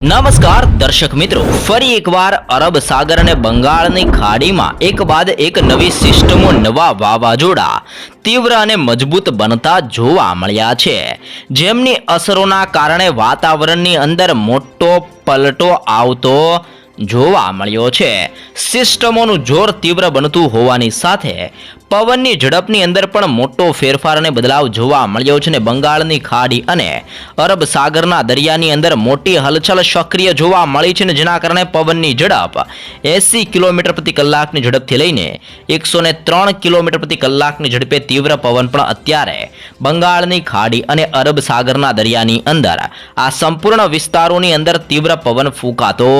નમસ્કાર, દર્શક મિત્રો. ફરી એકવાર અરબ સાગર અને બંગાળની ખાડીમાં એક બાદ એક નવી સિસ્ટમો નવા વાવાઝોડા તીવ્ર અને મજબૂત બનતા જોવા મળ્યા છે. જેમની અસરોના કારણે વાતાવરણની અંદર મોટો પલટો આવતો જોવા મળ્યો છે. સિસ્ટમોનું જોર તીવ્ર બનતું હોવાની સાથે પવનની ઝડપની અંદર પણ મોટો ફેરફાર અને બદલાવ જોવા મળ્યો છે ને બંગાળની ખાડી અને અરબ સાગરના દરિયાની અંદર મોટી હલચલ સક્રિય જોવા મળી છે ને જેના કારણે પવનની ઝડપ એંસી કિલોમીટર પ્રતિ કલાકની ઝડપથી લઈને એકસો ને ત્રણ કિલોમીટર પ્રતિ કલાકની ઝડપે તીવ્ર પવન પણ અત્યારે બંગાળની ખાડી અને અરબ સાગરના દરિયાની અંદર આ સંપૂર્ણ વિસ્તારોની અંદર તીવ્ર પવન ફૂંકાતો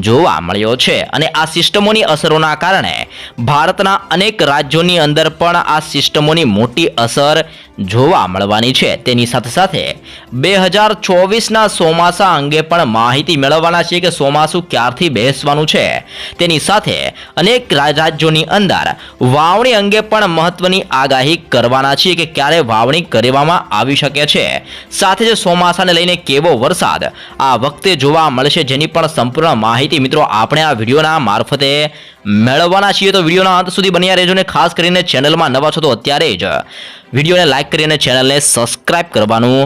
જોવા મળ્યો છે. અને આ સિસ્ટમોની અસરોના કારણે ભારતના અનેક રાજ્યોની અંદર પણ આ સિસ્ટમોની મોટી અસર જોવા મળવાની છે. તેની સાથે સાથે બે હજાર ચોવીસના ચોમાસા અંગે પણ માહિતી મેળવવાના છે કે ચોમાસું ક્યારથી બેસવાનું છે. તેની સાથે અનેક રાજ્યોની અંદર વાવણી અંગે પણ મહત્વની આગાહી કરવાના છીએ કે ક્યારે વાવણી કરવામાં આવી શકે છે. સાથે જ ચોમાસાને લઈને કેવો વરસાદ આ વખતે જોવા મળશે જેની પણ સંપૂર્ણ માહિતી મિત્રો આપણે આ વિડીયોના મારફતે મેળવવાના છીએ. તો વિડીયોના અંત સુધી બન્યા રહેજો ને ખાસ કરીને ચેનલમાં નવા છો તો અત્યારે જ વિડીયોને લાઈક કરીને ચેનલને સબસ્ક્રાઇબ કરવાનું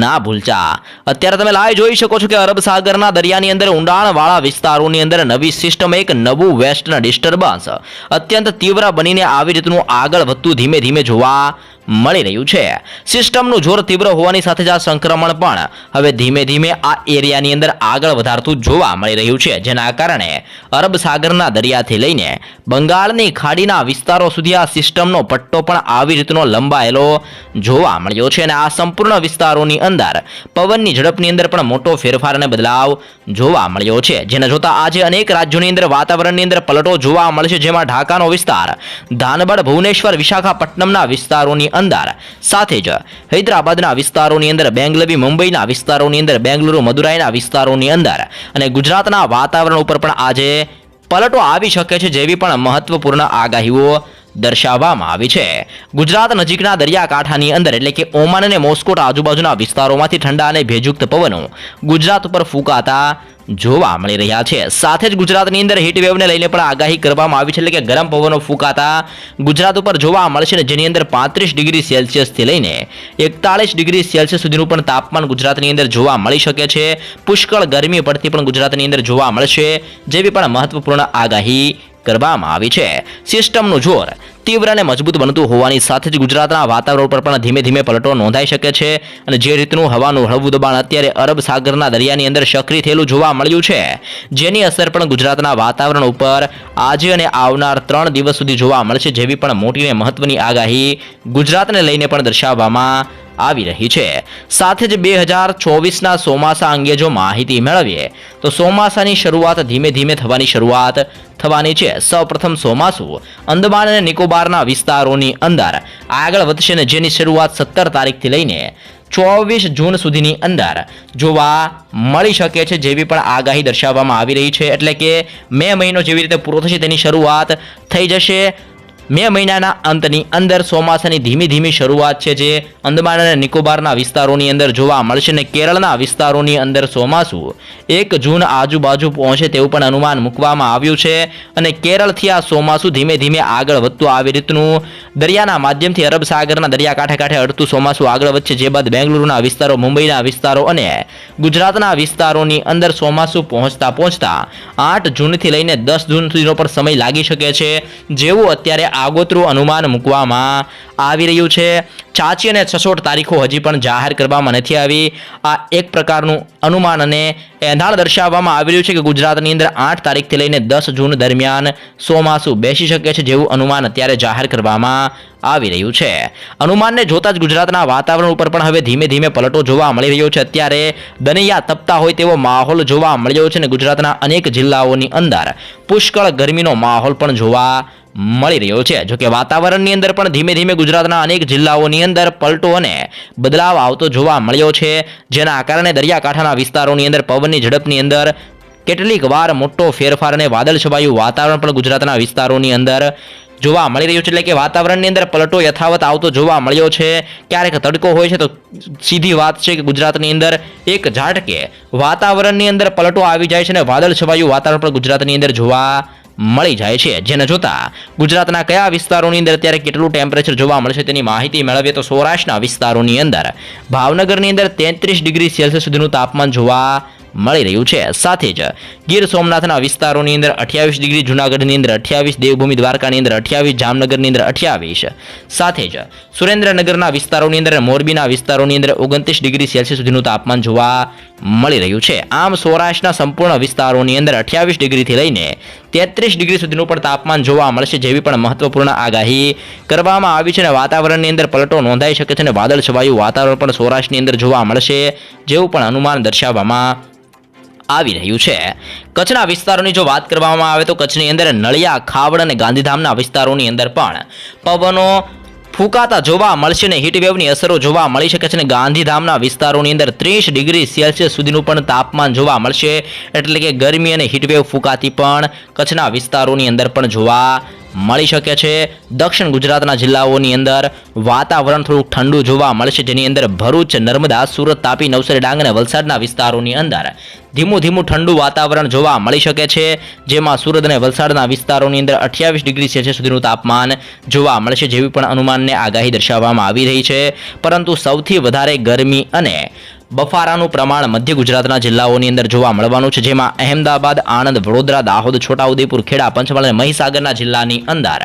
ના ભૂલતા. અત્યારે તમે લાઈવ જોઈ શકો છો કે અરબ સાગરના દરિયાની અંદર ઊંડાણવાળા વિસ્તારોની અંદર નવી સિસ્ટમ એક નવું વેસ્ટર્ન ડિસ્ટર્બન્સ અત્યંત તીવ્ર બનીને આવી રીતનું આગળ વધતું ધીમે ધીમે જોવા મળી રહ્યું છે. સિસ્ટમનું જોર તીવ્ર હોવાની સાથે જ આ સંક્રમણ પણ હવે ધીમે ધીમે આ એરિયાની અંદર આગળ વધારતું જોવા મળી રહ્યું છે. જેના કારણે અરબ સાગરના દરિયાથી લઈને બંગાળની ખાડીના વિસ્તારો સુધી આ સિસ્ટમનો પટ્ટો પણ આવી રીતનો લંબાયેલો જોવા મળ્યો છે અને આ સંપૂર્ણ વિસ્તારોની અંદર પવનની ઝડપની અંદર પણ મોટો ફેરફાર અને બદલાવ જોવા મળ્યો છે. જેને જોતા આજે અનેક રાજ્યોની અંદર વાતાવરણની અંદર પલટો જોવા મળશે જેમાં ઢાકાનો વિસ્તાર, ધાનબડ, ભુવનેશ્વર, વિશાખાપટ્ટનમના વિસ્તારોની અંદર સાથે જ હૈદરાબાદના વિસ્તારોની અંદર બેંગલવી, મુંબઈના વિસ્તારોની અંદર બેંગલુરુ, મદુરાઈના વિસ્તારોની અંદર અને ગુજરાતના વાતાવરણ ઉપર પણ આજે પલટો આવી શકે છે જેવી પણ મહત્વપૂર્ણ આગાહીઓ દર્શાવવામાં આવી છે. ગુજરાત નજીકના દરિયાકાંઠાની અંદર એટલે કે ઓમાન અને મોસ્કોટ આજુબાજુના વિસ્તારોમાંથી ઠંડા અને ભેજયુક્ત પવનો ગુજરાત ઉપર ફૂંકાતા જોવા મળી રહ્યા છે. સાથે જ ગુજરાતની અંદર હીટવેવને લઈને પણ આગાહી કરવામાં આવી છે એટલે કે ગરમ પવનો ફૂંકાતા ગુજરાત ઉપર જોવા મળશે જેની અંદર પાંત્રીસ ડિગ્રી સેલ્સિયસથી લઈને એકતાળીસ ડિગ્રી સેલ્સિયસ સુધીનું પણ તાપમાન ગુજરાતની અંદર જોવા મળી શકે છે. પુષ્કળ ગરમી પડતી પણ ગુજરાતની અંદર જોવા મળશે. જેવી પણ મહત્વપૂર્ણ આગાહી કરવામાં આવી છે. સિસ્ટમનું જોર તીવ્ર અને મજબૂત બનતું હોવાની સાથે જ ગુજરાતના વાતાવરણ પર પણ ધીમે ધીમે પલટો નોંધાઈ શકે છે અને જે રીતનું હવાનું હળવું દબાણ અત્યારે અરબ સાગરના દરિયાની અંદર સક્રિય થયેલું જોવા મળ્યું છે, જેની અસર પણ ગુજરાતના વાતાવરણ ઉપર આજે અને આવનાર ત્રણ દિવસ સુધી જોવા મળશે જેવી પણ મોટી અને મહત્વની આગાહી ગુજરાતને લઈને પણ દર્શાવવામાં આવી રહી છે. સાથે જ બે હજાર ચોવીસના ચોમાસા અંગે જો માહિતી મેળવીએ, તો ચોમાસાની શરૂઆત ધીમે ધીમે થવાની શરૂઆત થવાની છે. સૌપ્રથમ ચોમાસું અંદમાન અને નિકોબારના વિસ્તારોની અંદર આગળ વધશે ને જેની શરૂઆત સત્તર તારીખથી લઈને ચોવીસ જૂન સુધીની અંદર જોવા મળી શકે છે જેવી પણ આગાહી દર્શાવવામાં આવી રહી છે. એટલે કે મે મહિનો જેવી રીતે પૂરો થશે તેની શરૂઆત થઈ જશે. મે મહિનાના અંતની અંદર ચોમાસાની ધીમી ધીમી શરૂઆત છે જે અંદમાન અને નિકોબારના વિસ્તારોની અંદર જોવા મળશે અને કેરળના વિસ્તારોની અંદર ચોમાસું એક જૂન આજુબાજુ પહોંચે તેવું પણ અનુમાન મૂકવામાં આવ્યું છે. અને કેરળથી આ ચોમાસું ધીમે ધીમે આગળ વધતું આવી રીતનું દરિયાના માધ્યમથી અરબ સાગરના દરિયાકાંઠે કાંઠે અડતું ચોમાસું આગળ વધશે. જે બાદ બેંગલુરુના વિસ્તારો, મુંબઈના વિસ્તારો અને ગુજરાતના વિસ્તારોની અંદર ચોમાસું પહોંચતા પહોંચતા આઠ જૂનથી લઈને દસ જૂન સુધીનો પણ સમય લાગી શકે છે. જેવું અત્યારે આગોતરું અનુમાન મૂકવામાં આવી રહ્યું છે. ચાચી અને સચોટ તારીખો હજી પણ જાહેર કરવામાં નથી આવી. આ એક પ્રકારનું અનુમાન અને એંધાણ દર્શાવવામાં આવી રહ્યું છે કે ગુજરાતની અંદર આઠ તારીખથી લઈને દસ જૂન દરમિયાન ચોમાસું બેસી શકે છે જેવું અનુમાન અત્યારે જાહેર કરવામાં આવી રહ્યું છે. અનુમાનને જોતા જ ગુજરાતના વાતાવરણ ઉપર પણ હવે ધીમે ધીમે પલટો જોવા મળી રહ્યો છે. અત્યારે દનૈયા તપતા હોય તેવો માહોલ જોવા મળી રહ્યો છે અને ગુજરાતના અનેક જિલ્લાઓની અંદર પુષ્કળ ગરમીનો માહોલ પણ જોવા મળી રહ્યો છે. જોકે વાતાવરણની અંદર પણ ધીમે ધીમે ગુજરાતના અનેક જિલ્લાઓની અંદર પલટો અને બદલાવ આવતો જોવા મળ્યો છે. જેના કારણે દરિયાકાંઠાના વિસ્તારોની અંદર પવનની ઝડપની અંદર કેટલીક વાર મોટો ફેરફાર અને વાદળછવાયું વાતાવરણ પણ ગુજરાતના વિસ્તારોની અંદર જોવા મળી રહ્યું છે. એટલે કે વાતાવરણની અંદર પલટો યથાવત આવતો જોવા મળ્યો છે. ક્યારેક તડકો હોય છે તો સીધી વાત છે કે ગુજરાતની અંદર એક ઝાટકે વાતાવરણની અંદર પલટો આવી જાય છે અને વાદળ છવાયું વાતાવરણ પણ ગુજરાતની અંદર જોવા મળી જાય છે. જેને જોતા ગુજરાતના કયા વિસ્તારોની અંદર અત્યારે કેટલું ટેમ્પરેચર જોવા મળશે તેની માહિતી મેળવીએ તો સૌરાષ્ટ્રના વિસ્તારોની અંદર ભાવનગરની અંદર તેત્રીસ ડિગ્રી સેલ્સિયસ સુધીનું તાપમાન જોવા મળી રહ્યું છે. સાથે જ ગીર સોમનાથના વિસ્તારોની અંદર અઠ્યાવીસ ડિગ્રી, જૂનાગઢની અંદર અઠ્યાવીસ, દેવભૂમિ દ્વારકાની અંદર અઠ્યાવીસ, જામનગરની અંદર અઠ્યાવીસ. સાથે જ સુરેન્દ્રનગરના વિસ્તારોની અંદર મોરબીના વિસ્તારોની અંદર ઓગણત્રીસ ડિગ્રી સેલ્સિયસ સુધીનું તાપમાન જોવા મળી રહ્યું છે. આમ સૌરાષ્ટ્રના સંપૂર્ણ વિસ્તારોની અંદર અઠ્યાવીસ ડિગ્રીથી લઈને તેત્રીસ ડિગ્રી સુધીનું પણ તાપમાન જોવા મળશે જેવી પણ મહત્વપૂર્ણ આગાહી કરવામાં આવી છે અને વાતાવરણની અંદર પલટો નોંધાઈ શકે છે અને વાદળ છવાયું વાતાવરણ પણ સૌરાષ્ટ્રની અંદર જોવા મળશે જેવું પણ અનુમાન દર્શાવવામાં આવી રહ્યું છે. કચ્છના વિસ્તારોની જો વાત કરવામાં આવે તો કચ્છની અંદર નળિયા, ખાવડ અને ગાંધીધામના વિસ્તારોની અંદર પણ પવનો ફૂંકાતા જોવા મળશે અને હીટવેવની અસરો જોવા મળી શકે છે અને ગાંધીધામના વિસ્તારોની અંદર ત્રીસ ડિગ્રી સેલ્સિયસ સુધીનું પણ તાપમાન જોવા મળશે. એટલે કે ગરમી અને હીટવેવ ફૂંકાતી પણ કચ્છના વિસ્તારોની અંદર પણ જોવા મળી શકે છે. દક્ષિણ ગુજરાતના જિલ્લાઓની અંદર વાતાવરણ થોડુંક ઠંડુ જોવા મળશે જેની અંદર ભરૂચ, નર્મદા, સુરત, તાપી, નવસારી, ડાંગ અને વલસાડના વિસ્તારોની અંદર ધીમું ધીમું ઠંડુ વાતાવરણ જોવા મળી શકે છે, જેમાં સુરત અને વલસાડના વિસ્તારોની અંદર અઠ્યાવીસ ડિગ્રી સેલ્સિયસ સુધીનું તાપમાન જોવા મળશે જેવી પણ અનુમાનને આગાહી દર્શાવવામાં આવી રહી છે. પરંતુ સૌથી વધારે ગરમી અને બફારાનું પ્રમાણ મધ્ય ગુજરાતના જિલ્લાઓની અંદર જોવા મળવાનું છે, જેમાં અહેમદાબાદ, આણંદ, વડોદરા, દાહોદ, છોટાઉદેપુર, ખેડા, પંચમહાલ અને મહીસાગરના જિલ્લાની અંદર.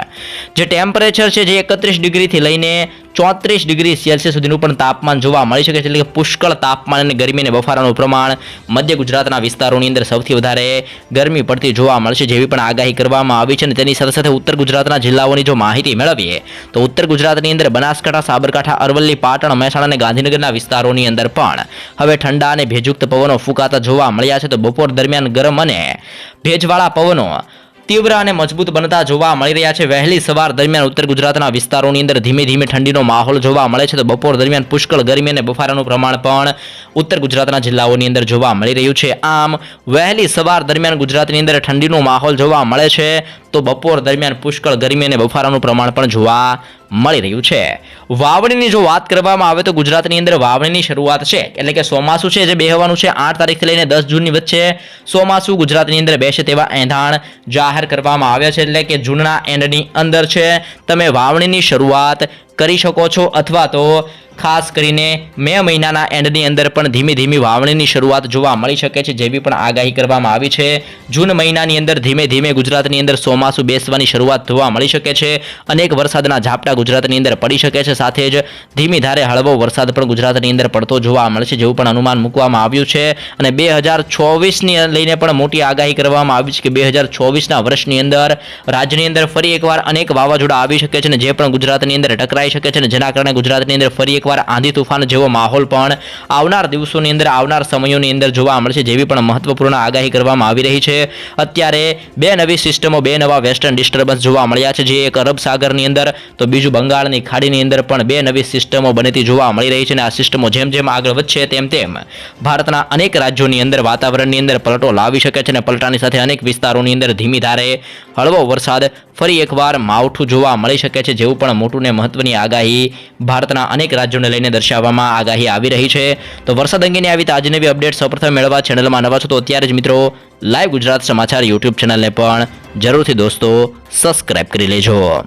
જે ટેમ્પરેચર છે, જે એકત્રીસ ડિગ્રીથી લઈને ચોત્રીસ ડિગ્રી સેલ્સિયસ સુધીનું પણ તાપમાન જોવા મળી શકે છે. એટલે કે પુષ્કળ તાપમાન અને ગરમી અને બફારાનું પ્રમાણ મધ્ય ગુજરાતના વિસ્તારોની અંદર સૌથી વધારે ગરમી પડતી જોવા મળશે, જેવી પણ આગાહી કરવામાં આવી છે. અને તેની સાથે સાથે ઉત્તર ગુજરાતના જિલ્લાઓની જો માહિતી મેળવીએ, તો ઉત્તર ગુજરાતની અંદર બનાસકાંઠા, સાબરકાંઠા, અરવલ્લી, પાટણ, મહેસાણા અને ગાંધીનગરના વિસ્તારોની અંદર પણ હવે ઠંડા અને ભેજયુક્ત પવનો ફૂંકાતા જોવા મળ્યા છે. તો બપોર દરમિયાન ગરમ અને ભેજવાળા પવનો તીવ્ર અને મજબૂત બનતા જોવા મળી રહ્યા છે. વહેલી સવાર દરમિયાન ઉત્તર ગુજરાતના વિસ્તારોની અંદર ધીમે ધીમે ઠંડીનો માહોલ જોવા મળે છે. તો બપોર દરમિયાન પુષ્કળ ગરમી અને બફારાનું પ્રમાણ પણ ઉત્તર ગુજરાતના જિલ્લાઓની અંદર જોવા મળી રહ્યું છે. આમ, વહેલી સવાર દરમિયાન ગુજરાતની અંદર ઠંડીનો માહોલ જોવા મળે છે. તો બપોર દરમિયાન પુષ્કળ ગરમી અને બફારાનું પ્રમાણ પણ જોવા મળી રહ્યું છે. વાવણીની જો વાત કરવામાં આવે તો ગુજરાતની અંદર વાવણીની શરૂઆત છે. એટલે કે ચોમાસું છે જે બેહવાનું છે, આઠ તારીખથી લઈને દસ જૂનની વચ્ચે ચોમાસું ગુજરાતની અંદર બેસે તેવા એંધાણ જાહેર કરવામાં આવ્યા છે. એટલે કે જૂનના એન્ડની અંદર છે. તમે વાવણીની શરૂઆત કરી શકો છો અથવા તો ખાસ કરીને મે મહિનાના એન્ડની અંદર પણ ધીમી ધીમી વાવણીની શરૂઆત જોવા મળી શકે છે, જેવી પણ આગાહી કરવામાં આવી છે. જૂન મહિનાની અંદર ધીમે ધીમે ગુજરાતની અંદર ચોમાસું બેસવાની શરૂઆત જોવા મળી શકે છે. અનેક વરસાદના ઝાપટા ગુજરાતની અંદર પડી શકે છે, સાથે જ ધીમી ધારે હળવો વરસાદ પણ ગુજરાતની અંદર પડતો જોવા મળશે જેવું પણ અનુમાન મૂકવામાં આવ્યું છે. અને બે હજાર ચોવીસની લઈને પણ મોટી આગાહી કરવામાં આવી છે કે બે હજાર ચોવીસના વર્ષની અંદર રાજ્યની અંદર ફરી એકવાર અનેક વાવાઝોડા આવી શકે છે અને જે પણ ગુજરાતની અંદર ટકરાઈ શકે છે અને જેના કારણે ગુજરાતની અંદર ફરી એકવાર આંધી તુફાન જેવો માહોલ પણ આવનાર દિવસોની અંદર, આવનાર સમયોની અંદર જોવા મળશે જેવી પણ મહત્વપૂર્ણ આગાહી કરવામાં આવી રહી છે. અત્યારે બે નવી સિસ્ટમો, બે નવા વેસ્ટર્ન ડિસ્ટર્બન્સ જોવા મળ્યા છે. જે એક અરબ સાગરની અંદર, તો બીજું બંગાળની ખાડીની અંદર પણ બે નવી સિસ્ટમો બનતી જોવા મળી રહી છે અને આ સિસ્ટમો જેમ જેમ આગળ વધશે, તેમ તેમ ભારતના અનેક રાજ્યોની અંદર વાતાવરણની અંદર પલટો લાવી શકે છે અને પલટાની સાથે અનેક વિસ્તારોની અંદર ધીમી ધારે હળવો વરસાદ ફરી એકવાર માવઠું જોવા મળી શકે છે. જેવું પણ મોટું ને મહત્વની આગાહી ભારતના અનેક રાજ્યોને લઈને દર્શાવવામાં આગાહી આવી રહી છે. તો વરસાદ અંગેની આવી તાજી નવી અપડેટ સૌપ્રથમ મેળવવા ચેનલમાં નવા છો તો અત્યારે જ મિત્રો લાઈવ ગુજરાત સમાચાર યુટ્યુબ ચેનલને પણ જરૂરથી દોસ્તો સબસ્ક્રાઇબ કરી લેજો.